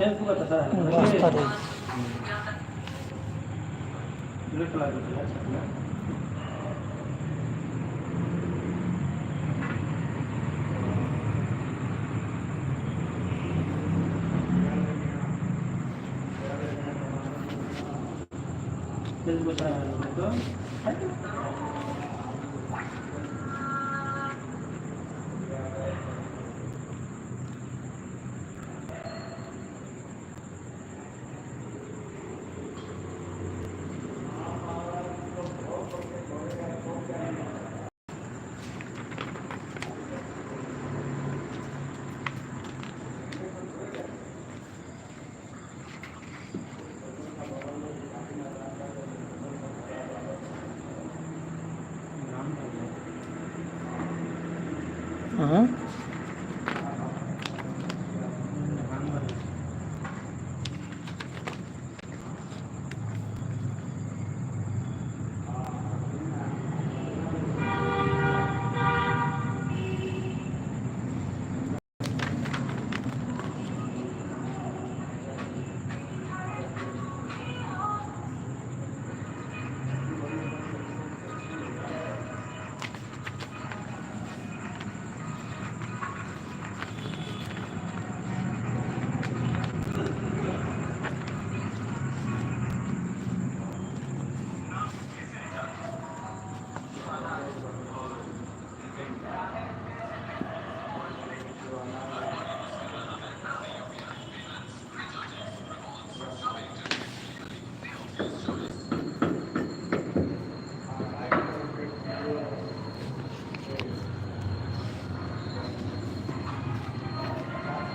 ফেসবুকে তো দশ তারিখ ফেসবুকে তো হুম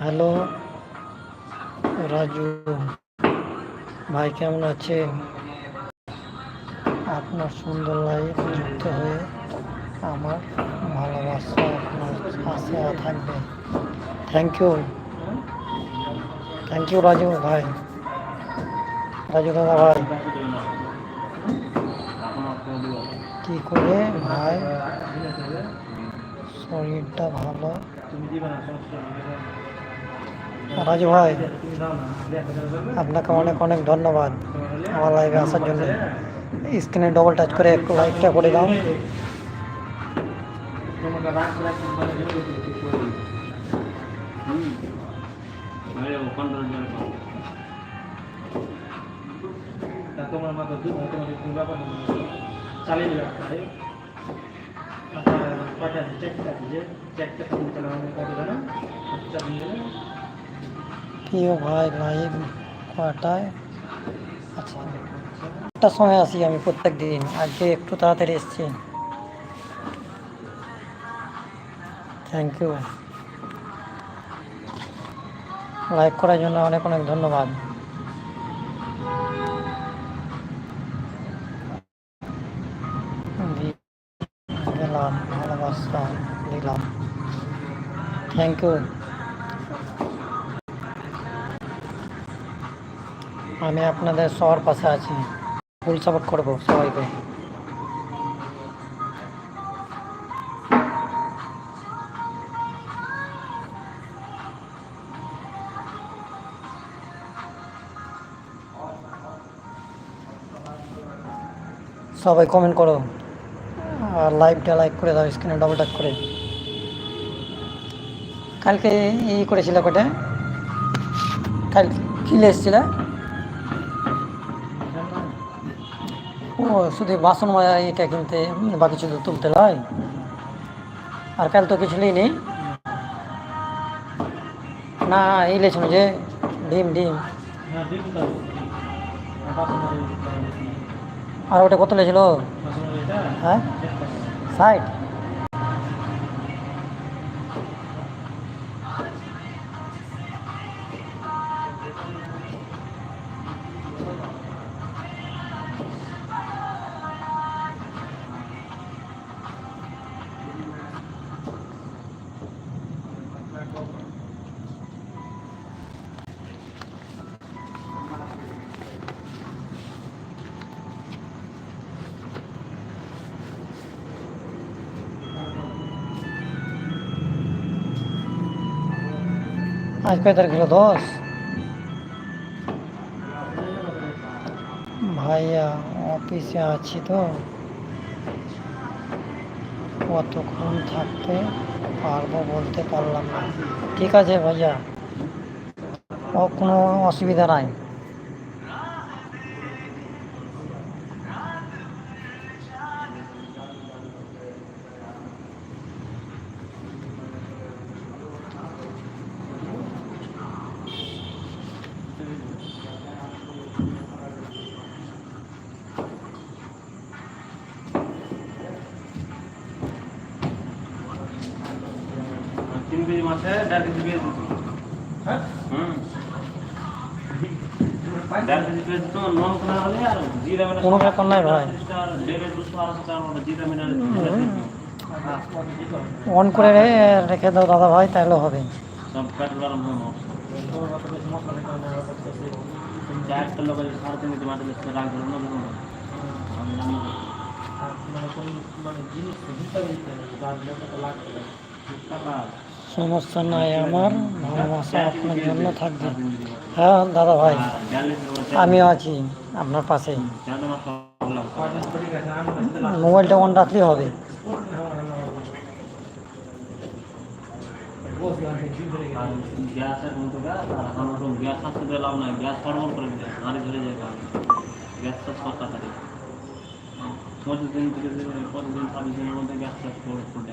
হ্যালো রাজু ভাই, কেমন আছেন? আপনার সুন্দর লাইফ যুক্ত হয়ে আমার ভালোবাসা আপনার পাশে থাকবে। Thank you thank you Raju ভাই। রাজু দাদা ভাই। কী করে ভাই? শরীরটা ভালো তুমি দিবে না সমস্যা রাজু ভাই তুমি দাও না দেখ আপনাকে অনেক অনেক ধন্যবাদ আমার লাইভে আসার জন্য স্ক্রিনে ডবল টাচ করে একটু লাইকটা করে দাও তোমাকে রাখ রাখ মানে যেটা করতে করে হুম আরে ওখান থেকে তা তোমার মাথা দুধ তোমার কোনো ব্যাপার না চালিয়ে দিলে প্রিয় ভাই কটায় আচ্ছা সময় আসি আমি প্রত্যেক দিন। আজকে একটু তাড়াতাড়ি এসেছি। থ্যাংক ইউ লাইক করার জন্য অনেক অনেক ধন্যবাদ দি- দিলাম ভালোবাসা দিলাম থ্যাংক ইউ। আমি আপনাদের সবার পাশে আছি। ফুল সাপোর্ট করব সবাইকে। সবাই কমেন্ট করো। আর লাইভটা লাইক করে দাও স্ক্রিনে ডবল টাচ করে। কালকে ই করেছিল কটা কাল কি এসেছিল। ও, শুধু বাসন মাজা এটা কিনতে বাকি শুধু তুলতে লয়। আর কাল তো কিছু নেই। না লেছিল যে, ডিম ডিম। হ্যাঁ আর ওটা কত লেছিল? হ্যাঁ? ষাট। আজ কয় তারিখ দশ ভাইয়া অফিসে আছি তো। কতক্ষণ থাকতে পারব বলতে পারলাম না। ঠিক আছে, ভাইয়া। কোনো অসুবিধা নাই। কেজি পেঁয়াজ দিচ্ছি হ্যাঁ? হুম। কেজি কোনা হলে আর জিরা কোনো ব্যাপার নাই ভাই। দেড় দুশো আড়াইশো টাকার মতো জিরা মিনা অন করে রে- রেখে দাও দাদা ভাই তাহলে হবে। সব পেট্রোল গরম চারটা লোক সাড়ে তিন কেজি রাগ ধরুন না আমি জানি মানে কোন মানে জিনিস হিসাবে লাগবে সমস্যা নাই আমার, ভালোবাসা আপনার জন্য থাকবে। হ্যাঁ দাদা ভাই, আমিও আছি আপনার পাশে। মোবাইলটা অন রাখলেই হবে। গ্যাস গ্যাস গ্যাস করে ধরে দিন থেকে দিনের মধ্যে করে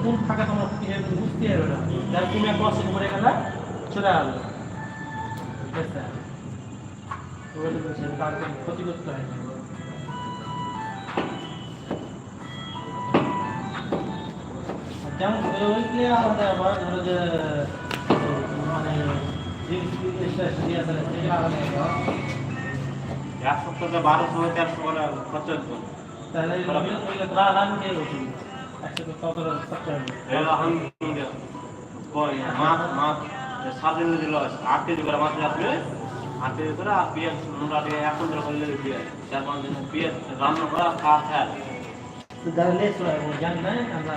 কোন ফাঁকা তোমার বুঝতে পারবে না যার তুমি এক বছর মরে গেলে চলে আসবে ঠিক আছে ক্ষতি করতে হয় যেমন ওইগুলি আলাদা আবার ধরো যে মানে বারোশো তেরোশো করে খরচা হতো তাহলে রান বসি একসাথে কত কই মাছ মাছ সাত দিন দিল আট কেজি করে মাছ আসবে। আট কেজি করে আর পেঁয়াজ আমরা দিয়ে এক কুইন্টাল করে পেঁয়াজ। চার পাঁচ দিন পেঁয়াজ রান্না করা খাওয়া খায় তাহলে জানি না আমরা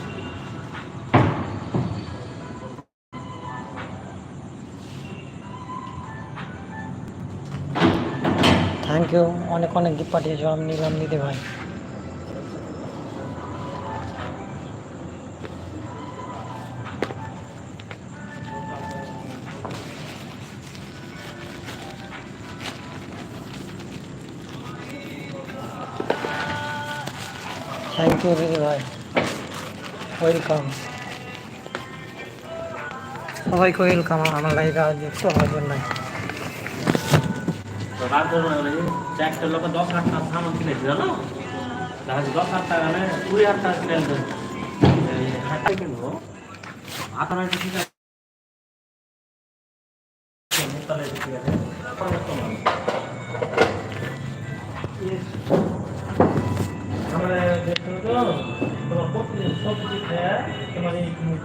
ইউ অনেক অনেক গিফট পাঠিয়েছো, আমি নিলাম দিদি ভাই। থ্যাংক ইউ দিদি ভাই। ওয়েলকাম সবাইকে ওয়েলকাম আমার লাইভে যুক্ত হওয়ার জন্য। ধরে গেলে চারটে লোক দশ হাজার টাকা সামান কিনেছে জানো তাহলে দশ হাজার টাকা মানে কুড়ি হাজার টাকা কিনে আনতে হাটে কিনবো আপনার ঠিক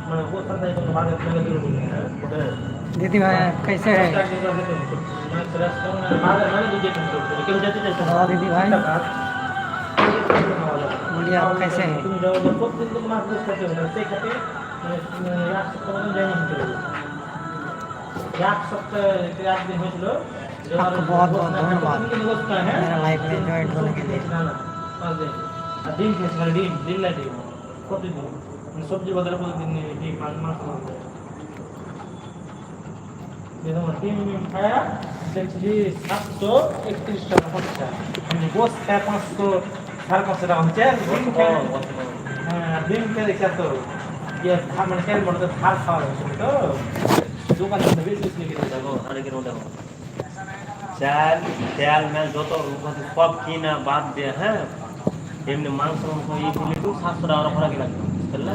মানে ওটা दीदी भाई आप कैसे हैं हाँ दीदी भाई बोलिए आप कैसे हैं आपको बहुत बहुत धन्यवाद मेरा लाइफ में ज्वाइन होने के लिए ডিম খেয়েছি ডিম ডিম ডিম প্রতিদিন মানে সবজি বাজারে প্রতিদিন ডিম মাছ মাছ ডিম ডিম খায়া দেখছি সাতশো একত্রিশ টাকা মানে গোস খায় পাঁচশো সাড়ে পাঁচশো টাকা হচ্ছে। আর ডিম খায় দেখছি এত। ইয়ে মানে মনে হচ্ছে ধার খাওয়া হচ্ছে তো। দোকান বেশি দেখো দেখো। চাল তেল মেল যত সব কিনা বাদ দিয়ে হ্যাঁ? এমনি মাংস মাংস এই দিলে সাতশো টাকা খোরাক লাগবে বুঝলে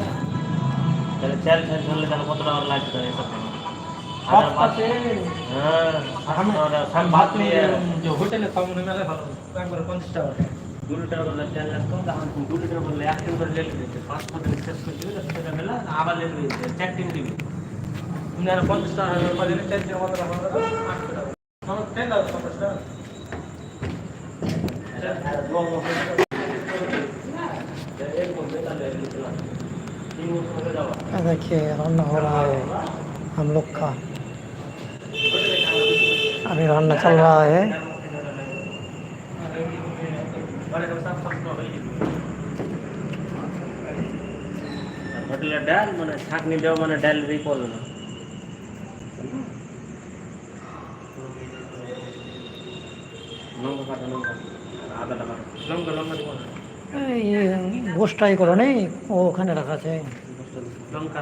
তাহলে চাল চাল ধরলে তাহলে কত টাকা লাগবে এসব হোটেলে খাওয়া মনে মেলে ভালো একবারে পঞ্চাশ টাকা দু লিটার করলে তেল লাগতো তখন দু লিটার করলে এক লিটার করে লেগে দিচ্ছে পাঁচ পাঁচ শেষ করে দিবে দশ টাকা মেলা আবার লেগে দিচ্ছে চারটিন দিবে তুমি আর পঞ্চাশ টাকা বাজারে চার টাকা মতো টাকা আটশো টাকা আমার ট্রেন দাও পঞ্চাশ টাকা ये देखिए रान्ना हो रहा है हम लोग का अभी रान्ना चल रहा है হোটেলের ডাল মানে ছাকনি দেওয়া মানে ডাল দিয়ে পড়বে না লঙ্কা কাটা লঙ্কা আদাটা কাটা লঙ্কা লঙ্কা দিব না ये গোষ্ঠটাই করো নেই ও ওখানে রাখা আছে লঙ্কা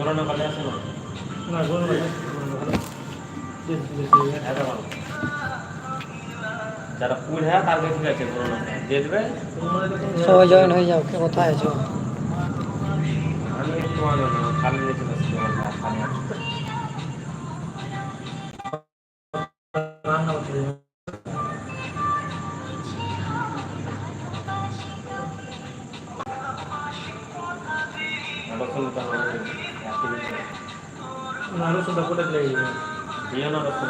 গোড়া না? পালে আসে না না। বেশি এটা ভালো। যারা পুল হ্যাঁ তার ঠিক আছে গোড়া না দিয়ে দেবে? সবাই জয়েন হয়ে যাও কে কোথায় আছো? আমি একটু না খালি রেখে দিচ্ছি খালি। আছে রান্না এই যাবে। দিও না রসুন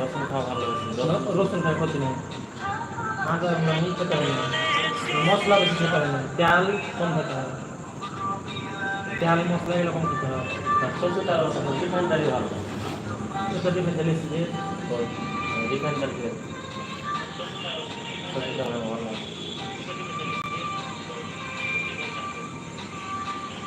রসুন। খাওয়া ভালো রসুন। খাই ক্ষতি নেই। আদা ই খেতে হবে না। মশলা বেশি খেতে হবে না। তেল কম খেতে হবে তেল মশলা এগুলো কম খেতে হবে আর সবজিটা রসুন রিফাইনদারি ভালো। এটা সবজিটা ভালো।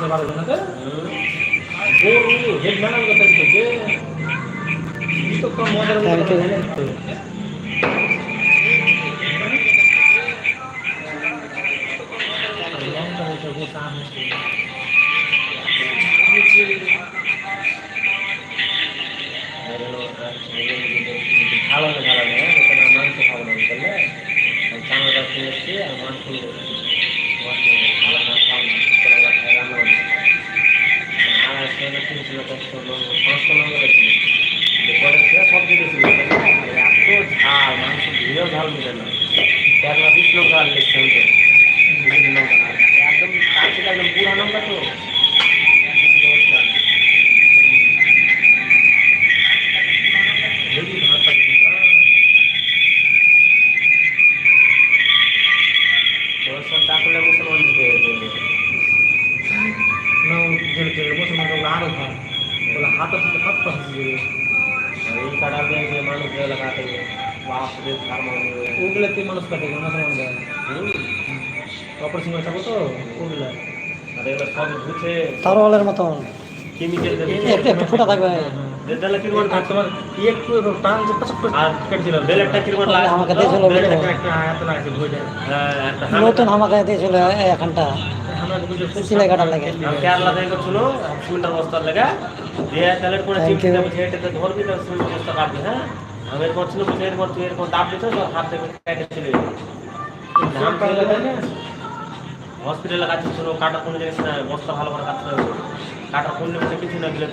দশটা বারো জনাতে গরু হেড ম্যানেজ করতে তারওয়ালের মতন। কেমিক্যাল একটু ফোটা থাকবে। তাহলে কি করব আর তোমার ই একটু টান যে পাঁচ করে আর কেটেছিল বেলেটটা কি করব তাহলে আমাকে দিয়েছিল বইটা নতুন আমাকে দিয়েছিল এখানটা। সিলাই কাটার লাগে। কেরালা থেকে করছিল সিমেন্টের বস্তার লেগে। দিয়ে তাহলে পরে চিমটি দেবো এটাতে ধরবি তো সিমেন্টের বস্তা কাটবি হ্যাঁ? আমি এরপর ছিল এরপর তুই দাব দিত হাত থেকে কেটে চলে যাবে হসপিটালে কাজ করছে কাটা কোনো জিনিস না বস্তা ভালো করে কাটতে হবে। কাটা করলে কিছু না তো